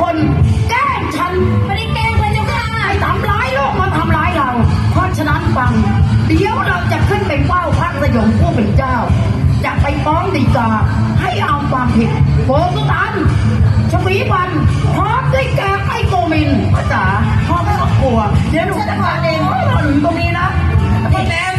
คน แก้ฉันไม่ได้แก้งเลเจ้าค่ะไอ้ทำร้ายโลกมาทำร้ายเรา เพราะฉะนั้นฟัง เดี๋ยวเราจะขึ้นไปเฝ้าพระสยองผู้เป็นเจ้า จะไปฟ้องดีกาให้เอาความผิดโกตันชวีวันพร้อมด้วยแกไอโกมินพ่อจ๋าพ่อไม่ต้องกลัวเดี๋ยวหนูจัดการเองหนูอยู่ตรงนี้นะพี่แดง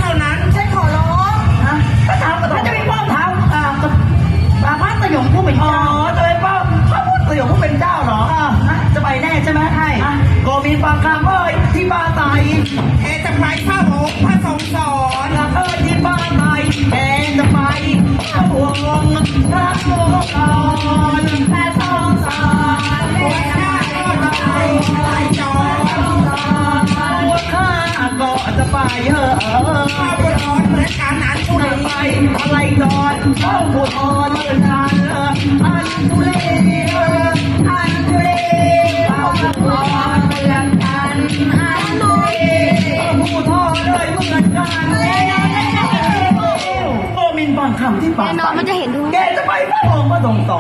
างคำที่ปากแน่นอนมันจะเห็นทุกแกจะไปพระองค์พระทรงต่อ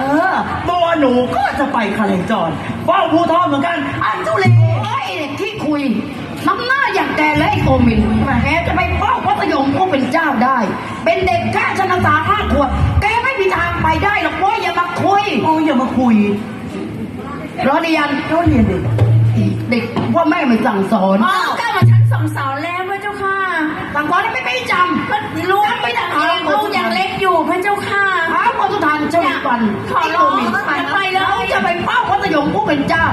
เออ ตัวหนูก็จะไปคาเลจรเฝ้าผู้ทอเหมือนกัน อันทุเลไอ้เด็กที่คุยน้ำหน้าอย่างแกและไอ้โกมินแกจะไปเฝ้าพระสยองผู้เป็นเจ้าได้ เป็นเด็กแค่ชนะสาห้าขวบแกไม่มีทางไปได้หรอกเว้ยอย่ามาคุยโอ้ยอย่ามาคุยรอเรียนเขาเรียนเด็กเด็กพ่อแม่ไม่สั่งสอนอ้าวก้ามาชั้านเจ้าฟันขอร้องไโกมินอย่าไปเลยเขาจะไปเฝ้าพระสยองผู้เป็นเจ้า